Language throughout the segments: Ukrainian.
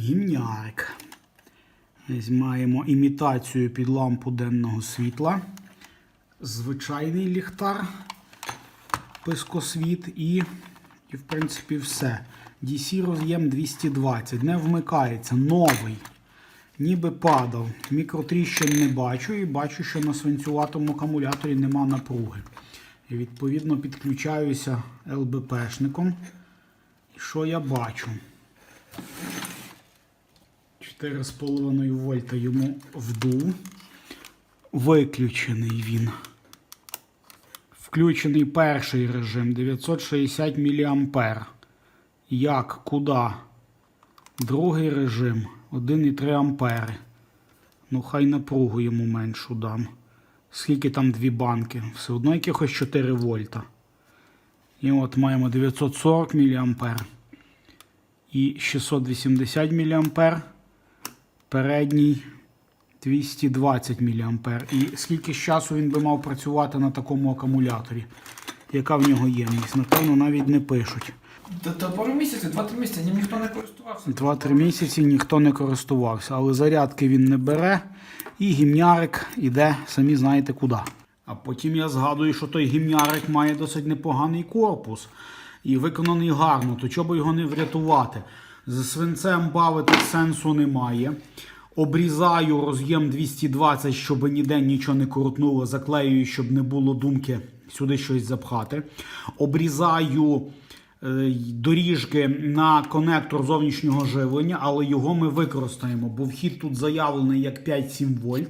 Гімнярик. Ось імітацію під лампу денного світла. Звичайний ліхтар, пискосвіт і, і в принципі, все. DC роз'єм 220. Не вмикається. Новий. Ніби падав. Мікротріщин не бачу і бачу, що на свинцюватому акумуляторі нема напруги. І відповідно підключаюся ЛБПшником. І що я бачу? 4,5 вольта йому вдув. Виключений він. Включений перший режим 960 мА. Як? Куди? Другий режим 1,3 ампери. Ну, хай напругу йому меншу дам. Скільки там дві банки? Все одно якихось 4 вольта. І от маємо 940 мА і 680 мА. Передній 220 мА. І скільки часу він би мав працювати на такому акумуляторі? Яка в нього ємність? Напевно, навіть не пишуть. Та, та пару місяців, два-три місяці ним ніхто не користувався. 2-3 місяці ніхто не користувався, але зарядки він не бере, і гімнярик іде, самі знаєте куди. А потім я згадую, що той гімнярик має досить непоганий корпус і виконаний гарно, то чого б його не врятувати? З свинцем бавити сенсу немає. Обрізаю роз'єм 220, щоб ніде нічого не крутнуло, заклеюю, щоб не було думки сюди щось запхати. Обрізаю е, доріжки на конектор зовнішнього живлення, але його ми використаємо, бо вхід тут заявлений як 5-7 вольт.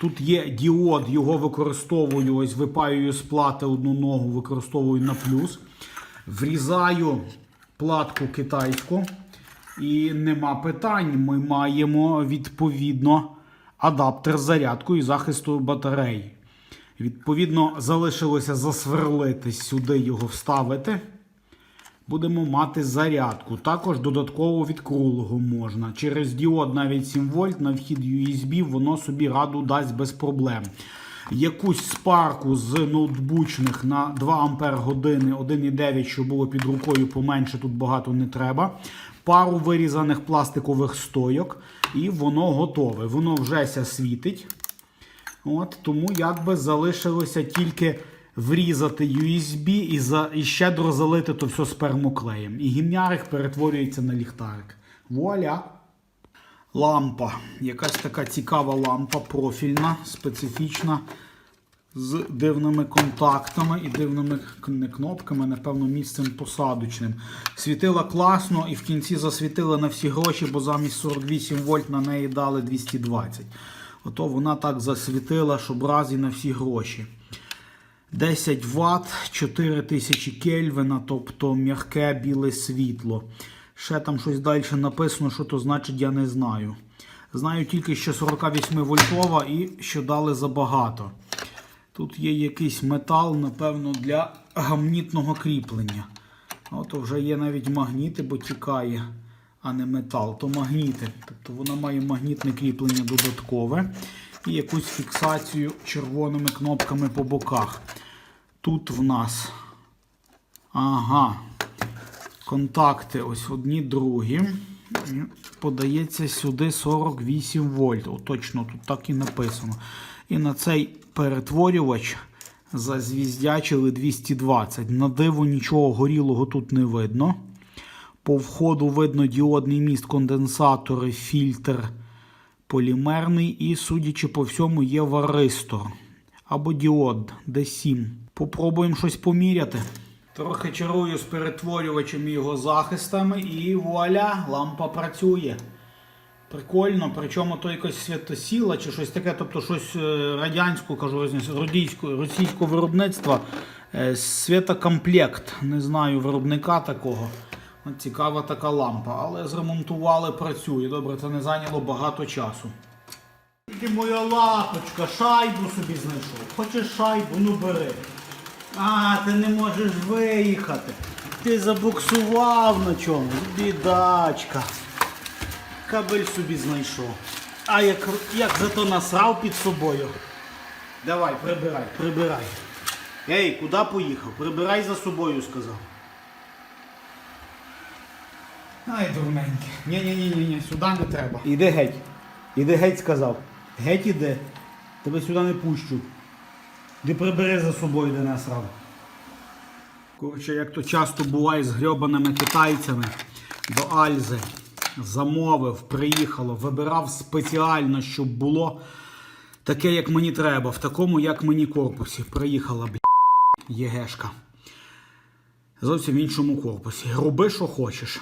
Тут є діод, його використовую, ось випаюю з плати одну ногу, використовую на плюс. Врізаю платку китайську. І нема питань. Ми маємо відповідно адаптер з зарядкою і захисту батареї. Відповідно, залишилося засверлити сюди його вставити. Будемо мати зарядку. Також додатково від круглого можна. Через діод навіть 7 вольт на вхід USB воно собі раду дасть без проблем. Якусь спарку з ноутбучних на 2 Ампер години 1,9, що було під рукою поменше, тут багато не треба. Пару вирізаних пластикових стойок, і воно готове. Воно вже світить. От, тому якби залишилося тільки врізати USB і, за, і щедро залити то все спермоклеєм. І гімнярик перетворюється на ліхтарик. Вуаля! Лампа. Якась така цікава лампа, профільна, специфічна, з дивними контактами і дивними не кнопками, напевно, місцем посадочним. Світила класно і в кінці засвітила на всі гроші, бо замість 48 вольт на неї дали 220. Ото вона так засвітила, щоб разі на всі гроші. 10 Вт, 4000 Кельвина, тобто м'яке біле світло. Ще там щось далі написано, що то значить, я не знаю. Знаю тільки, що 48 вольтова і що дали забагато. Тут є якийсь метал, напевно, для гамнітного кріплення. От вже є навіть магніти, бо тікає, а не метал, то магніти. Тобто вона має магнітне кріплення додаткове і якусь фіксацію червоними кнопками по боках. Тут в нас. Ага. Контакти ось одні другі. Подається сюди 48 вольт. О, точно, тут так і написано. І на цей перетворювач зазвіздячили 220. На диво нічого горілого тут не видно. По входу видно діодний міст, конденсатори, фільтр полімерний і, судячи по всьому, є варистор. Або діод D7. Попробуємо щось поміряти. Трохи чарую з перетворювачем його захистами, і вуаля, лампа працює. Прикольно, причому то якось святосіла чи щось таке, тобто щось е, радянського, кажу, радійського, російського виробництва. Е, Святокомплект. Не знаю виробника такого. Цікава така лампа, але зремонтували, працює. Добре, це не зайняло багато часу. Ти моя лапочка, шайбу собі знайшов. Хочеш шайбу, ну бери. А, ти не можеш виїхати. Ти забуксував на чомусь. Бідачка. Кабель собі знайшов. А як, як зато насрав під собою. Давай, прибирай, прибирай. Ей, куди поїхав? Прибирай за собою, сказав. Ай, дурненький. Ні-ні-ні, сюди не треба. Іди геть. Іди геть сказав. Геть іди. Тебе сюди не пущу. Ти прибери за собою, де нас рав. Коротше, як то часто буває з грьобаними китайцями до Альзи. Замовив, приїхало, вибирав спеціально, щоб було таке, як мені треба, в такому, як мені корпусі. Приїхала, бля, єгешка. Зовсім в іншому корпусі. Роби, що хочеш.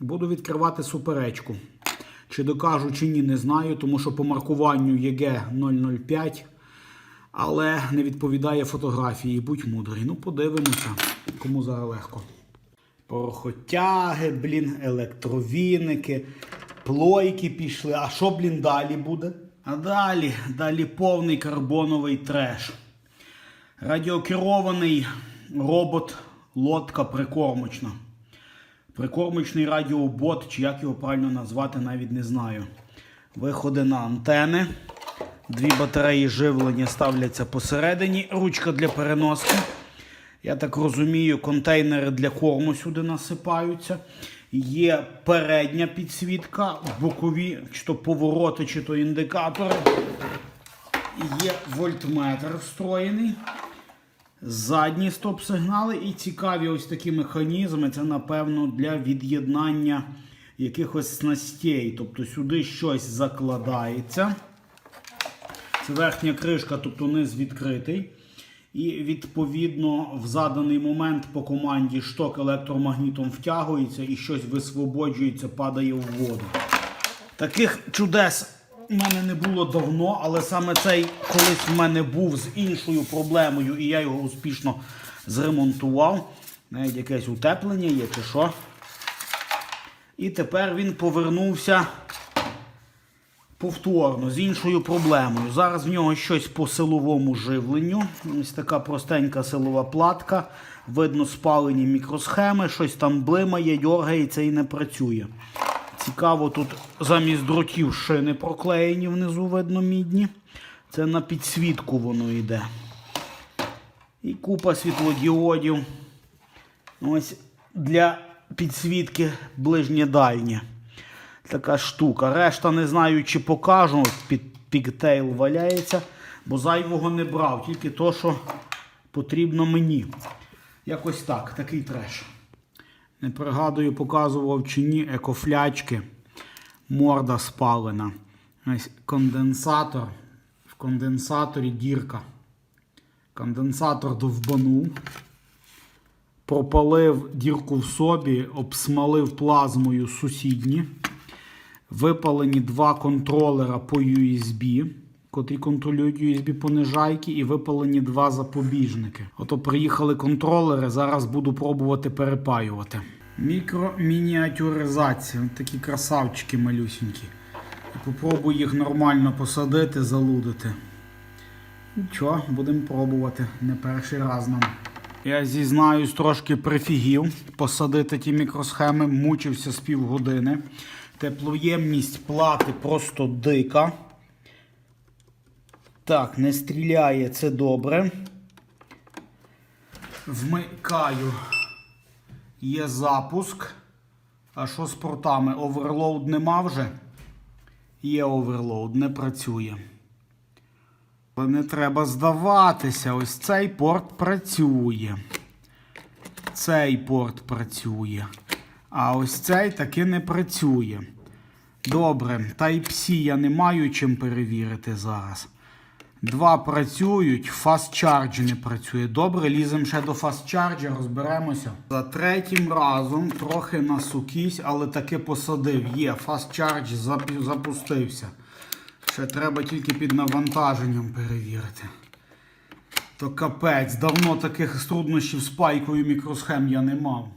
Буду відкривати суперечку. Чи докажу, чи ні, не знаю, тому що по маркуванню ЄГ 005, але не відповідає фотографії. Будь мудрий. Ну, подивимося, кому зараз легко. Порохотяги, блін, електровіники, плойки пішли. А що, блін, далі буде? А далі, далі повний карбоновий треш. Радіокерований робот лодка прикормочна. Прикормочний радіобот, чи як його правильно назвати, навіть не знаю. Виходи на антени. Дві батареї живлення ставляться посередині. Ручка для переноски. Я так розумію, контейнери для корму сюди насипаються. Є передня підсвітка, бокові, чи то повороти, чи то індикатори. Є вольтметр встроєний. Задні стоп-сигнали і цікаві ось такі механізми. Це, напевно, для від'єднання якихось снастей. Тобто сюди щось закладається. Це верхня кришка, тобто низ відкритий. І відповідно в заданий момент по команді шток електромагнітом втягується і щось висвободжується, падає в воду. Таких чудес в мене не було давно, але саме цей колись в мене був з іншою проблемою, і я його успішно зремонтував. Навіть якесь утеплення є чи що. І тепер він повернувся повторно з іншою проблемою. Зараз в нього щось по силовому живленню. Ось така простенька силова платка. Видно спалені мікросхеми, щось там блимає, дергається і не працює. Цікаво, тут замість дротів шини проклеєні внизу, видно, мідні. Це на підсвітку воно йде. І купа світлодіодів. Ось для підсвітки ближнє-дальнє. Така штука. Решта не знаю, чи покажу. Під пігтейл валяється, бо зайвого не брав, тільки то, що потрібно мені. Якось так, такий треш. Не пригадую, показував чи ні екофлячки. Морда спалена. Ось конденсатор. В конденсаторі дірка. Конденсатор довбанув. Пропалив дірку в собі, обсмалив плазмою сусідні. Випалені два контролера по USB, котрі контролюють USB понижайки, і випалені два запобіжники. Ото приїхали контролери, зараз буду пробувати перепаювати. Мікромініатюризація. Ось Такі красавчики малюсенькі. Попробую їх нормально посадити, залудити. Нічого, будемо пробувати. Не перший раз нам. Я зізнаюсь, трошки прифігів посадити ті мікросхеми, мучився з півгодини. Теплоємність плати просто дика. Так, не стріляє, це добре. Вмикаю. Є запуск. А що з портами? Оверлоуд нема вже? Є оверлоуд, не працює. Але не треба здаватися. Ось цей порт працює. Цей порт працює. А ось цей таки не працює. Добре, Type-C я не маю чим перевірити зараз. Два працюють, Fast Charge не працює. Добре, ліземо ще до Fast Charge, розберемося. За третім разом трохи насукісь, але таки посадив. Є, Fast Charge запу- запустився. Ще треба тільки під навантаженням перевірити. То капець, давно таких труднощів з пайкою мікросхем я не мав.